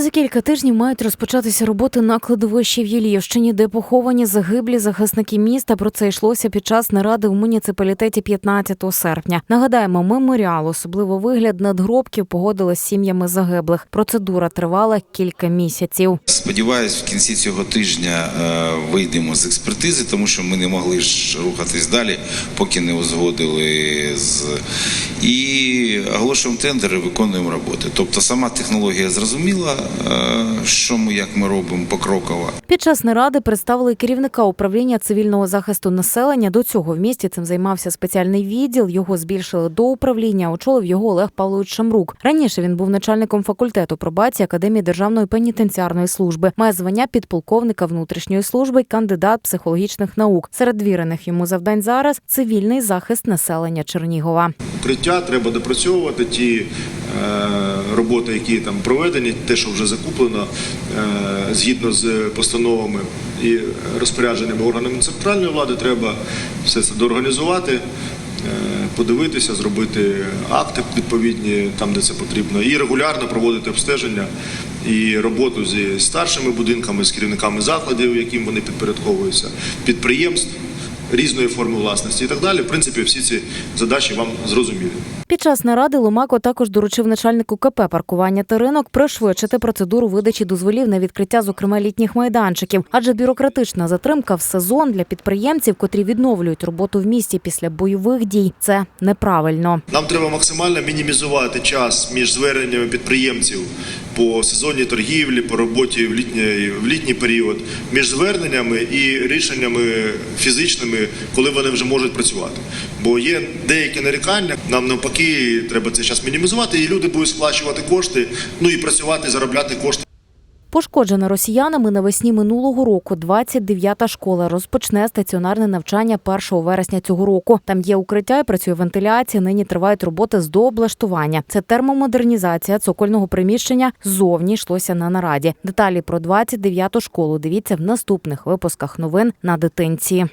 За кілька тижнів мають розпочатися роботи на кладовищі в Єлівщині, де поховані загиблі захисники міста. Про це йшлося під час наради в муніципалітеті 15 серпня. Нагадаємо, меморіал, особливо вигляд надгробків, погодили з сім'ями загиблих. Процедура тривала кілька місяців. Сподіваюсь, в кінці цього тижня е, вийдемо з експертизи, тому що ми не могли ж рухатись далі, поки не узгодили з і оголошуємо тендери, виконуємо роботи. Тобто сама технологія зрозуміла, що ми як ми робимо покроково. Під час наради представили керівника управління цивільного захисту населення. До цього в місті цим займався спеціальний відділ. Його збільшили до управління. Очолив його Олег Павлович Шамрук. Раніше він був начальником факультету пробації Академії Державної пенітенціарної служби. Має звання підполковника внутрішньої служби, й кандидат психологічних наук. Серед вірених йому завдань зараз цивільний захист населення Чернігова. укриття, треба допрацьовувати ті е, роботи, які там проведені, те, що вже закуплено е, згідно з постановами і розпорядженнями органами центральної влади, треба все це доорганізувати. е, Подивитися, зробити акти відповідні там, де це потрібно, і регулярно проводити обстеження і роботу зі старшими будинками, з керівниками закладів, яким вони підпорядковуються, підприємств різної форми власності і так далі. В принципі, всі ці задачі вам зрозумілі. Під час наради Ломако також доручив начальнику КП паркування та ринок пришвидшити процедуру видачі дозволів на відкриття, зокрема літніх майданчиків, адже бюрократична затримка в сезон для підприємців, котрі відновлюють роботу в місті після бойових дій, це неправильно. Нам треба максимально мінімізувати час між зверненнями підприємців по сезонній торгівлі, по роботі в літній, в літній період, між зверненнями і рішеннями фізичними, коли вони вже можуть працювати. Бо є деякі нарікання, нам навпаки треба це час мінімізувати, і люди будуть сплачувати кошти, ну і працювати, заробляти кошти. Пошкоджена росіянами навесні минулого року 29-та школа розпочне стаціонарне навчання 1 вересня цього року. Там є укриття і працює вентиляція. Нині тривають роботи з дооблаштування. Це термомодернізація цокольного приміщення. Ззовні йшлося на нараді. Деталі про 29-ту школу дивіться в наступних випусках новин на дитинці.